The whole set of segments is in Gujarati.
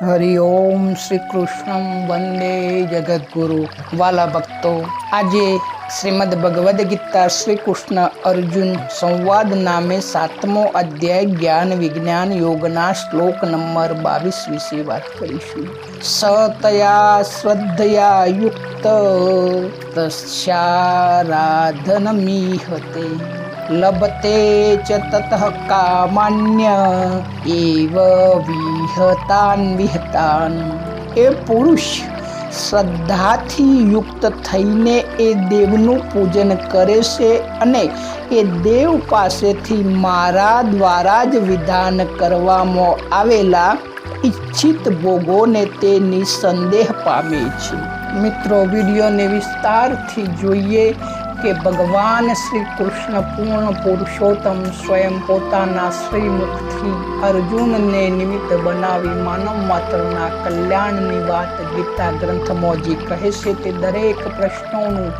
હરિ ઓમ શ્રી કૃષ્ણ વંદે જગદગુરુ વાલા ભક્તો આજે શ્રીમદ ભગવદ્ ગીતા શ્રી કૃષ્ણ અર્જુન સંવાદ નામે સાતમો અધ્યાય જ્ઞાન વિજ્ઞાન યોગના શ્લોક નંબર બાવીસ વિશે વાત કરીશું સતયા શ્રદ્ધયા યુક્ત તસ્યારાધનમીહતે લભતે ચ તતઃ કામાન્ય એવ વિહતાન વિહતાન એ પુરુષ શ્રદ્ધાથી યુક્ત થઈને એ દેવનું પૂજન કરે છે અને એ દેવ પાસેથી મારા દ્વારા જ વિધાન કરવામાં આવેલા ઈચ્છિત ભોગોને તે નિસંદેહ પામે છે. મિત્રો, વિડીયોને વિસ્તારથી જોઈએ કે ભગવાન શ્રી કૃષ્ણ પૂર્ણ પુરુષોત્તમ સ્વયં પોતાના શ્રીમુખથી અર્જુનને નિમિત્ત બનાવી માનવ માત્રના કલ્યાણની વાત ગીતા ગ્રંથમાં જે કહે છે તે દરેક પ્રશ્નોનું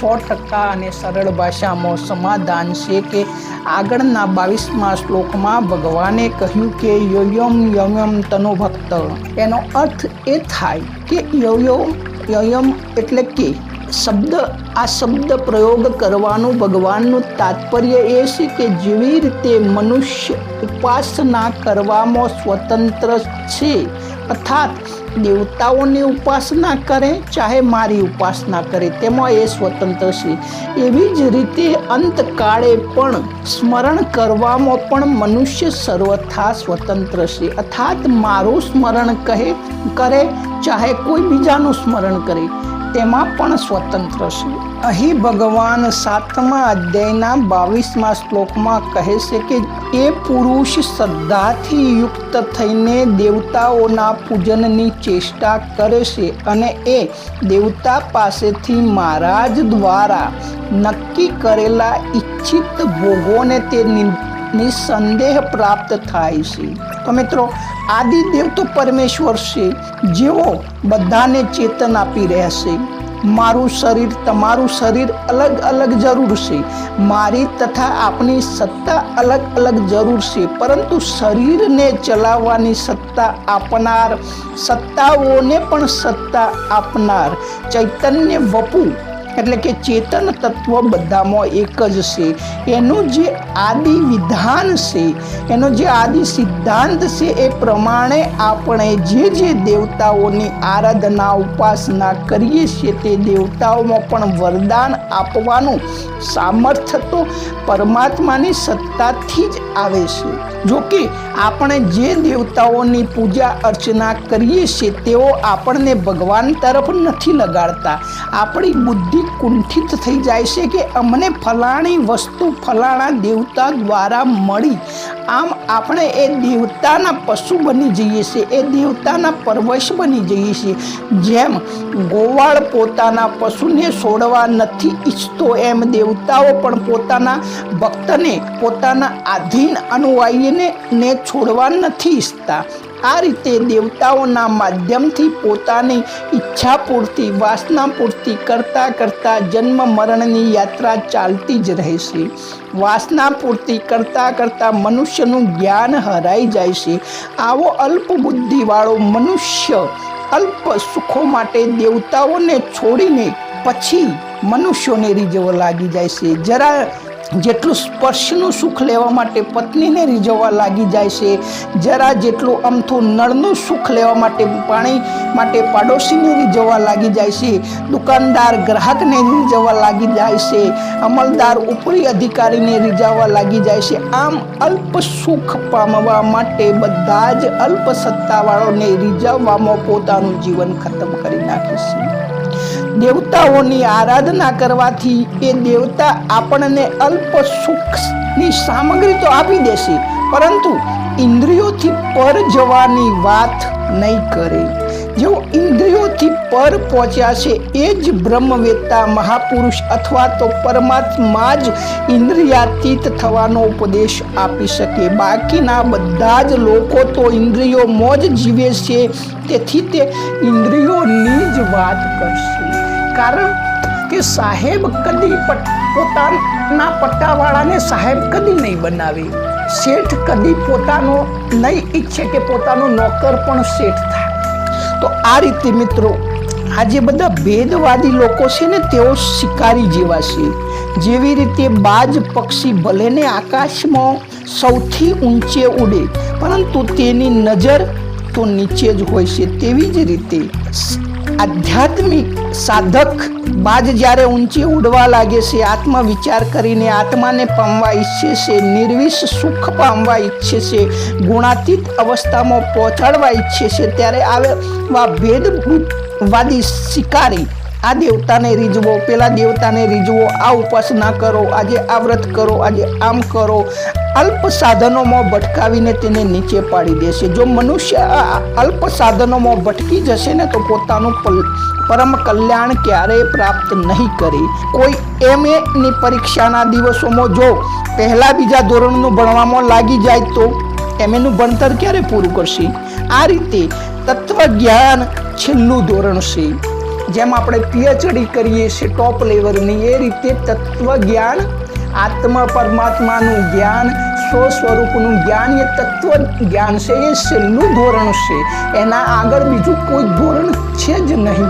સો ટકા અને સરળ ભાષામાં સમાધાન છે કે આગળના બાવીસમાં શ્લોકમાં ભગવાને કહ્યું કે યોયમ યમ તનો ભક્ત. એનો અર્થ એ થાય કે યોયો યયમ એટલે કે શબ્દ, આ શબ્દ પ્રયોગ કરવાનું ભગવાનનું તાત્પર્ય એ છે કે જેવી રીતે મનુષ્ય ઉપાસના કરવામાં સ્વતંત્ર છે, અર્થાત દેવતાઓની ઉપાસના કરે, ચાહે મારી ઉપાસના કરે, તેમાં એ સ્વતંત્ર છે. એવી જ રીતે અંતકાળે પણ સ્મરણ કરવામાં પણ મનુષ્ય સર્વથા સ્વતંત્ર છે. અર્થાત મારું સ્મરણ કહે, કરે, ચાહે કોઈ બીજાનું સ્મરણ કરે. તેમાં પણ સ્વતંત્ર છે. અહીં ભગવાન સાતમા અધ્યાયના બાવીસમાં શ્લોકમાં કહે છે કે એ પુરુષ શ્રદ્ધાથી યુક્ત થઈને દેવતાઓના પૂજનની ચેષ્ટા કરે છે અને એ દેવતા પાસેથી મહારાજ દ્વારા નક્કી કરેલા ઈચ્છિત ભોગોને તે નિસંદેહ પ્રાપ્ત થાય છે. તો મિત્રો, આદિદેવ તો પરમેશ્વર છે. જેઓ બધાને ચેતન આપી રહ્યા છે. મારું શરીર, તમારું શરીર અલગ અલગ જરૂર છે. મારી તથા આપની સત્તા અલગ અલગ જરૂર છે. પરંતુ શરીરને ચલાવવાની સત્તા આપનાર, સત્તાઓને પણ સત્તા આપનાર ચૈતન્ય વપુ એટલે કે ચેતન તત્વ બધામાં એક જ છે. એનું જે આદિ વિધાન છે, એનો જે આદિ સિદ્ધાંત છે, એ પ્રમાણે આપણે જે જે દેવતાઓની આરાધના, ઉપાસના કરીએ છીએ, તે દેવતાઓમાં પણ વરદાન આપવાનું સામર્થ્ય તો પરમાત્માની સત્તાથી જ આવે છે. જો કે આપણે જે દેવતાઓની પૂજા અર્ચના કરીએ છીએ, તેઓ આપણને ભગવાન તરફ નથી લગાડતા. આપણી બુદ્ધિ કુંઠિત થઈ જાય છે કે અમને ફલાણી વસ્તુ ફલાણા દેવતા દ્વારા મળી. આમ આપણે એ દેવતાના પશુ બની જઈએ છીએ, એ દેવતાના પરવશ બની જઈએ છીએ. જેમ ગોવાળ પોતાના પશુને છોડવા નથી ઈચ્છતો, એમ દેવતાઓ પણ પોતાના ભક્તને પોતાના આધીન અનુયાયીને ને છોડવા નથી ઈચ્છતા. આ રીતે દેવતાઓના માધ્યમથી પોતાની ઈચ્છા પૂર્તિ, વાસના પૂર્તિ કરતાં કરતાં જન્મ મરણની યાત્રા ચાલતી જ રહેશે વાસના પૂર્તિ કરતાં કરતાં મનુષ્યનું જ્ઞાન હરાઈ જાય છે. આવો અલ્પ બુદ્ધિવાળો મનુષ્ય અલ્પ સુખો માટે દેવતાઓને છોડીને પછી મનુષ્યોને રીઝવવા લાગી જાય છે. જરા જેટલું સ્પર્શનું સુખ લેવા માટે પત્નીને રીઝવવા લાગી જાય છે, જરા જેટલું અમથું નળનું સુખ લેવા માટે પાણી માટે પાડોશીને રીઝવવા લાગી જાય છે, દુકાનદાર ગ્રાહકને રીઝવવા લાગી જાય છે, અમલદાર ઉપરી અધિકારીને રીઝવવા લાગી જાય છે. આમ અલ્પ સુખ પામવા માટે બધા જ અલ્પ સત્તાવાળોને રીઝવવામાં પોતાનું જીવન ખતમ કરી નાખે છે. દેવતાઓની આરાધના કરવાથી એ દેવતા આપણને અલ્પ સુખની સામગ્રી તો આપી દેશે, પરંતુ ઇન્દ્રિયોથી પર જવાની વાત નહીં કરે. જેઓ ઇન્દ્રિયોથી પર પહોંચ્યા છે, એ જ બ્રહ્મવેત્તા મહાપુરુષ અથવા તો પરમાત્મા જ ઇન્દ્રિયાતીત થવાનો ઉપદેશ આપી શકે. બાકીના બધા જ લોકો તો ઇન્દ્રિયો મોજ જીવે છે, તેથી તે ઇન્દ્રિયોની જ વાત કરશે. કારણ કે સાહેબ કદી પોતાના પટ્ટાવાળાને સાહેબ કદી નહીં બનાવે. શેઠ કદી પોતાનો, નહીં ઈચ્છે કે પોતાનો નોકર પણ શેઠ થાય. તો આ રીતે મિત્રો આ જે બધા ભેદવાદી લોકો છે ને, તેઓ શિકારી જેવા છે. જેવી રીતે બાજ પક્ષી ભલેને આકાશમાં સૌથી ઊંચે ઉડે, પરંતુ તેની નજર તો નીચે જ હોય છે. તેવી જ રીતે આધ્યાત્મિક સાધક બાજ જ્યારે ઊંચે ઉડવા લાગે છે આત્મા વિચાર કરીને આત્માને પામવા ઈચ્છે છે, નિર્વિષ સુખ પામવા ઈચ્છે છે, ગુણાતીત અવસ્થામાં પહોંચાડવા ઈચ્છે છે, ત્યારે આવા ભેદવાદી શિકારી આ દેવતાને રીઝવો, પેલા દેવતાને રીઝવો, આ ઉપાસના કરો, આજે આ વ્રત કરો, આજે આમ કરો અલ્પ સાધનોમાં ભટકાવીને તેને નીચે પાડી દેશે. જો મનુષ્ય આ અલ્પ સાધનોમાં ભટકી જશે ને તો પોતાનું પરમ કલ્યાણ ક્યારેય પ્રાપ્ત નહીં કરે. કોઈ એમ એની પરીક્ષાના દિવસોમાં જો પહેલા બીજા ધોરણનું ભણવામાં લાગી જાય તો એમએનું ભણતર ક્યારે પૂરું કરશે? આ રીતે તત્વજ્ઞાન છેલ્લું ધોરણ છે. જેમ આપણે પીએચડી કરીએ છીએ ટોપ લેવલની એ રીતે તત્વજ્ઞાન આત્મા પરમાત્માનું જ્ઞાન સ્વ સ્વરૂપનું જ્ઞાન, એ તત્વ જ્ઞાન છે, એ છેલ્લું ધોરણ છે. એના આગળ બીજું કોઈ ધોરણ છે જ નહીં.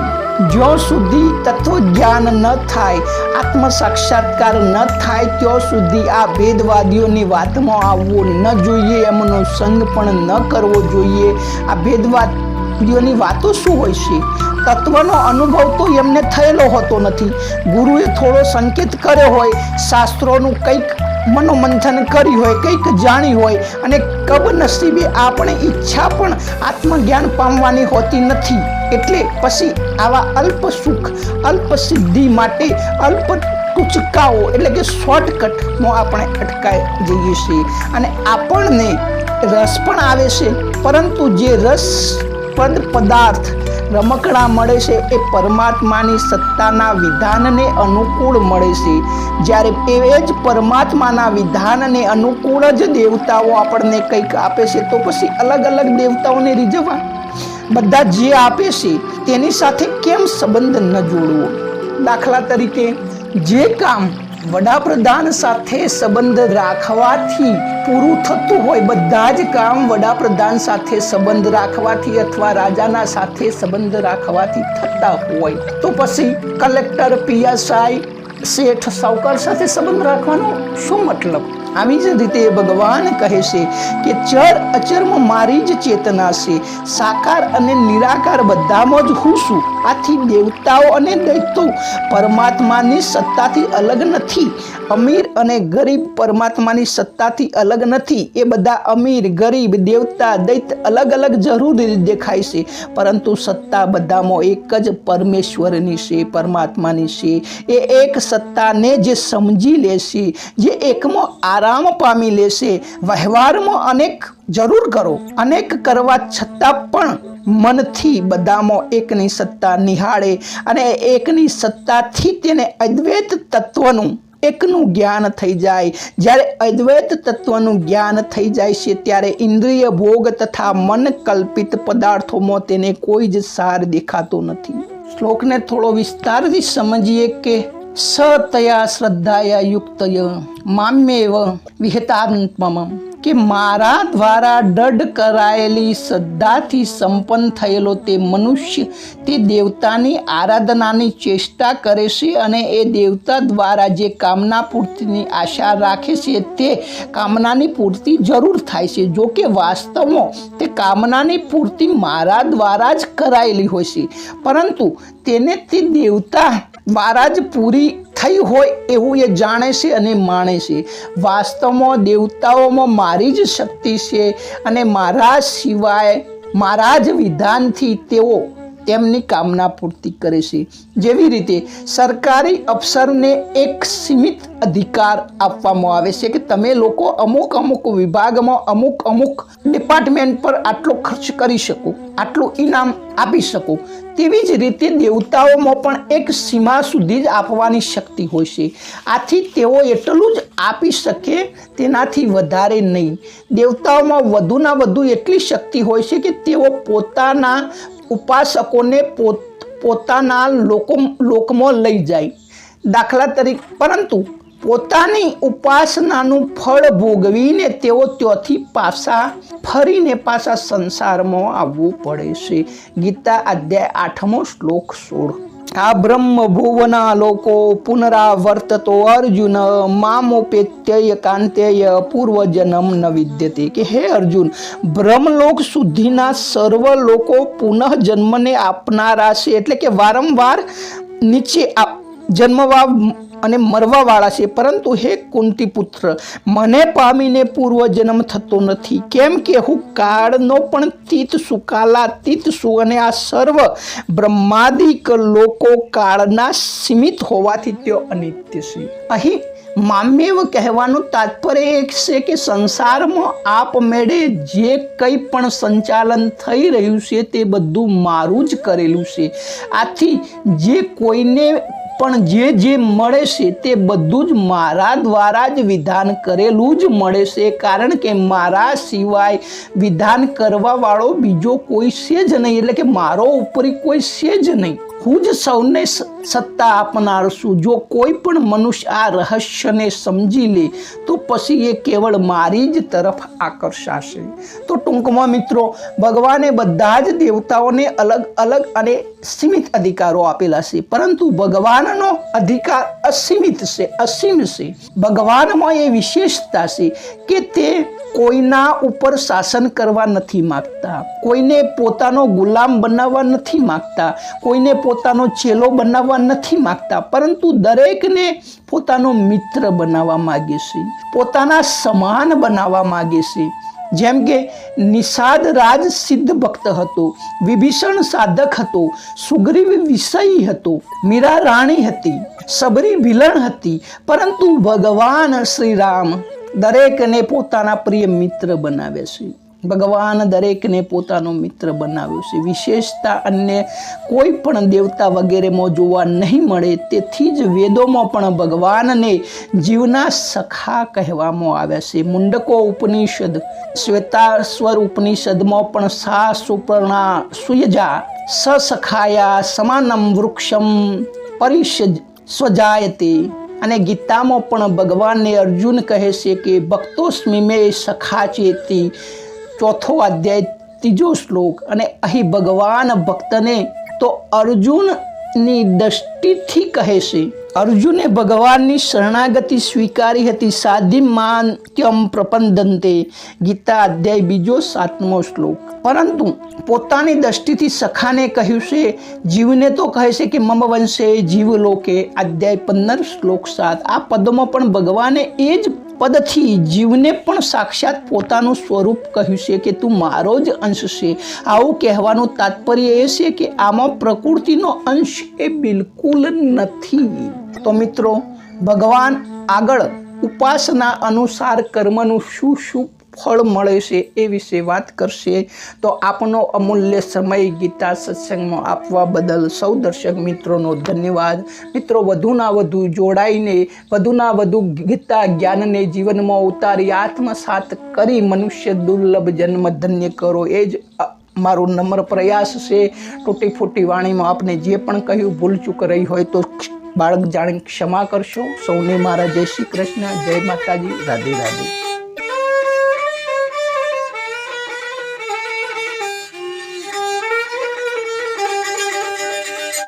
જ્યાં સુધી તત્વ જ્ઞાન ન થાય આત્મ સાક્ષાત્કાર ન થાય, ત્યાં સુધી આ ભેદવાદીઓની વાતમાં આવવું ન જોઈએ, એમનો સંગ પણ ન કરવો જોઈએ. આ ભેદવાદીઓની વાતો શું હોય છે? તત્વનો અનુભવ તો એમને થયેલો હોતો નથી. ગુરુએ થોડો સંકેત કર્યો હોય, શાસ્ત્રોનું કંઈક મનોમંથન કરી હોય, કંઈક જાણી હોય, અને કબનસીબે આપણે ઈચ્છા પણ આત્મજ્ઞાન પામવાની હોતી નથી. એટલે પછી આવા અલ્પ સુખ, અલ્પ સિદ્ધિ માટે અલ્પ ટૂચકાઓ, એટલે કે શોર્ટકટમાં આપણે અટકાઈ જઈએ છીએ. અને આપણને રસ પણ આવે છે, પરંતુ જે રસપ્રદ પદાર્થ રમકડા મળે છે એ પરમાત્માની સત્તાના વિધાનને અનુકૂળ મળે છે. જ્યારે એ જ પરમાત્માના વિધાનને અનુકૂળ જ દેવતાઓ આપણને કંઈક આપે છે, તો પછી અલગ અલગ દેવતાઓને રીઝવવા? બધા જે આપે છે, તેની સાથે કેમ સંબંધ ન જોડવો? દાખલા તરીકે, જે કામ વડાપ્રધાન સાથે સંબંધ રાખવાથી પૂરું થતું હોય, બધા જ કામ વડાપ્રધાન સાથે સંબંધ રાખવાથી અથવા રાજાના સાથે સંબંધ રાખવાથી થતા હોય. તો પછી કલેક્ટર પીએસઆઈ શેઠ સાવકાર સાથે સંબંધ રાખવાનો શું મતલબ? આવી જ રીતે ભગવાન કહે છે કે ચર અચરમાં મારી જ ચેતના છે. સાકાર અને નિરાકાર બધામાં જ હું છું. આથી દેવતાઓ અને દૈત્યો પરમાત્માની સત્તાથી અલગ નથી. અમીર અને ગરીબ પરમાત્માની સત્તાથી અલગ નથી. એ બધા અમીર, ગરીબ, દેવતા, દૈત અલગ અલગ જરૂર દેખાય છે. પરંતુ સત્તા બધામાં એક જ પરમેશ્વરની છે, પરમાત્માની છે. એ એક સત્તાને જે સમજી લેશે જે એકમાં આરામ પામી લેશે. વ્યવહારમાં અનેક જરૂર કરો. અનેક કરવા છતાં પણ મનથી બધામાં એકની સત્તા નિહાળે અને એકની સત્તાથી તેને અદ્વૈત તત્વનું, એકનું જ્ઞાન થઈ જાય. જ્યારે અદ્વૈત તત્વનું જ્ઞાન થઈ જાય છે, ત્યારે ઇન્દ્રિય ભોગ તથા મન કલ્પિત પદાર્થોમાં તેને કોઈ જ સાર દેખાતો નથી. શ્લોકને થોડો વિસ્તારથી સમજીએ કે સતયા શ્રદ્ધાયા યુક્તય મામ્યેવ વિહતાત્મમ કે મારા દ્વારા દઢ કરાયેલી શ્રદ્ધાથી સંપન્ન થયેલો તે મનુષ્ય તે દેવતાની આરાધનાની ચેષ્ટા કરે છે અને એ દેવતા દ્વારા જે કામના પૂર્તિની આશા રાખે છે તે કામનાની પૂર્તિ જરૂર થાય છે જો કે વાસ્તવમાં તે કામનાની પૂર્તિ મારા દ્વારા જ કરાયેલી હોય છે પરંતુ તેને તે દેવતા દ્વારા જ પૂરી થઈ હોય એવું એ જાણે છે અને માણે છે. વાસ્તવમાં દેવતાઓમાં મારી જ શક્તિ છે અને મારા સિવાય મારા જ વિધાનથી તેઓ તેમની કામના પૂર્તિ કરે છે. જેવી રીતે સરકારી અફસરને એક સીમિત અધિકાર આપવામાં આવે છે કે તમે લોકો અમુક અમુક વિભાગમાં અમુક અમુક ડિપાર્ટમેન્ટ પર આટલો ખર્ચ કરી શકો, આટલું ઇનામ આપી શકો. તેવી જ રીતે દેવતાઓમાં પણ એક સીમા સુધી જ આપવાની શક્તિ હોય છે. આથી તેઓ એટલું જ આપી શકે તેનાથી વધારે નહીં. દેવતાઓમાં વધુના વધુ એટલી શક્તિ હોય છે કે તેઓ પોતાના ઉપાસકોને પોત, પોતાના લોકો લોકમાં લઈ જાય. દાખલા તરીકે, પરંતુ પોતાની ઉપાસનાનું ફળ ભોગવીને તેઓ ત્યાંથી પાછા ફરીને પાછા સંસારમાં આવવું પડે છે. ગીતા અધ્યાય આઠમો શ્લોક સોળ આ બ્રહ્મ ભુવના લોકો પુનરાવર્તતો અર્જુન, મામોપેત્યય કાંતેય પૂર્વજન્મ ન વિદ્યતે કે હે અર્જુન, બ્રહ્મલોક સુધીના સર્વ લોકો પુનઃ જન્મને આપનારા છે. એટલે કે વારંવાર નીચે આ જન્મવા અને મરવાવાળા છે. પરંતુ હે કુંતી પુત્ર મને પામીને પૂર્વજન્મ થતો નથી. કેમ કે હું કાળનો પણ તીત સુકાલા તીત છું અને આ સર્વ બ્રહ્માદિક લોકો કાળના સીમિત હોવાથી તેઓ અનિત્ય છે. અહીં મામેવ કહેવાનું તાત્પર્ય એક છે કે સંસારમાં આપમેળે જે કંઈ પણ સંચાલન થઈ રહ્યું છે તે બધું મારું જ કરેલું છે. આથી જે કોઈને પણ જે જે મળે છે તે બધું જ મારા દ્વારા જ વિધાન કરેલું જ મળે છે. કારણ કે મારા સિવાય વિધાન કરવાવાળો બીજો કોઈ છે જ નહીં. એટલે કે મારો ઉપરી કોઈ છે જ નહીં. હું જ સૌને સત્તા આપનાર છું જો કોઈ પણ મનુષ્ય આ રહસ્યને સમજી લે, તો પછી એ કેવળ મારી જ તરફ આકર્ષાશે. તો ટૂંકમાં મિત્રો, ભગવાને બધા જ દેવતાઓને અલગ અલગ અને સીમિત અધિકારો આપેલા છે. પરંતુ ભગવાનનો અધિકાર અસીમિત છે, અસીમ છે. ભગવાનમાં એ વિશેષતા છે કે તે કોઈના ઉપર શાસન કરવા નથી માગતા. કોઈને પોતાનો ગુલામ બનાવવા નથી માગતા. કોઈને પોતાનો ચેલો બનાવવા નથી માગતા, પરંતુ દરેકને પોતાનો મિત્ર બનાવવા માગે છે, પોતાના સમાન બનાવવા માગે છે. જેમ કે નિષાદ રાજ સિદ્ધ ભક્ત હતો, વિભીષણ સાધક હતો, સુગ્રીવ વિષયી હતો, મીરા રાણી હતી, સબરી ભીલણ હતી, પરંતુ ભગવાન શ્રી રામ દરેકને પોતાના પ્રિય મિત્ર બનાવે છે. ભગવાન દરેકને પોતાનો મિત્ર બનાવ્યો છે. વિશેષતા અન્ય કોઈ પણ દેવતા વગેરેમાં જોવા નહીં મળે તેથી જ વેદોમાં પણ ભગવાનને જીવના સખા કહેવામાં આવ્યા છે. મુંડકો ઉપનિષદ શ્વેતાશ્વર ઉપનિષદમાં પણ સા સુપર્ણા સુયજા સસખાયા સમાનમ વૃક્ષમ પરિષ સ્વજાયતે. અને ગીતામાં પણ ભગવાનને અર્જુન કહે છે કે ભક્તો સ્મિમે સખા ચેતી ચોથો અધ્યાય, ત્રીજો શ્લોક, અને અહીં ભગવાન ભક્તને તો અર્જુનની દ્રષ્ટિથી કહે છે, અર્જુને ભગવાનની શરણાગતિ સ્વીકારી હતી સાધિ માન્ત્યમ પ્રપંદંતે ગીતા અધ્યાય, બીજો સાતમો શ્લોક. પરંતુ પોતાની દ્રષ્ટિથી સખાને કહ્યું છે, જીવને તો કહે છે કે મમ વંશે જીવ લોકે અધ્યાય પંદર, શ્લોક સાત. આ પદમાં પણ ભગવાને એ જ પદથી જીવને પણ સાક્ષાત પોતાનું સ્વરૂપ કહ્યું છે કે તું મારો જ અંશ છે. આવું કહેવાનું તાત્પર્ય એ છે કે આમાં પ્રકૃતિનો અંશ એ બિલકુલ નથી. તો મિત્રો, ભગવાન આગળ ઉપાસના અનુસાર કર્મનું શું શું ફળ મળે છે એ વિશે વાત કરશે. તો આપનો અમૂલ્ય સમય ગીતા સત્સંગમાં આપવા બદલ સૌ દર્શક મિત્રોનો ધન્યવાદ. મિત્રો, વધુના વધુ જોડાઈને, વધુના વધુ ગીતા જ્ઞાનને જીવનમાં ઉતારી આત્મસાત કરી મનુષ્ય દુર્લભ જન્મ ધન્ય કરો. એ જ મારો નમ્ર પ્રયાસ છે. તૂટી ફૂટી વાણીમાં આપને જે પણ કહ્યું, ભૂલ ચૂક રહી હોય તો બાળક જાણે ક્ષમા કરશો. સૌને મારા જય શ્રી કૃષ્ણ. જય માતાજી. રાધે રાધે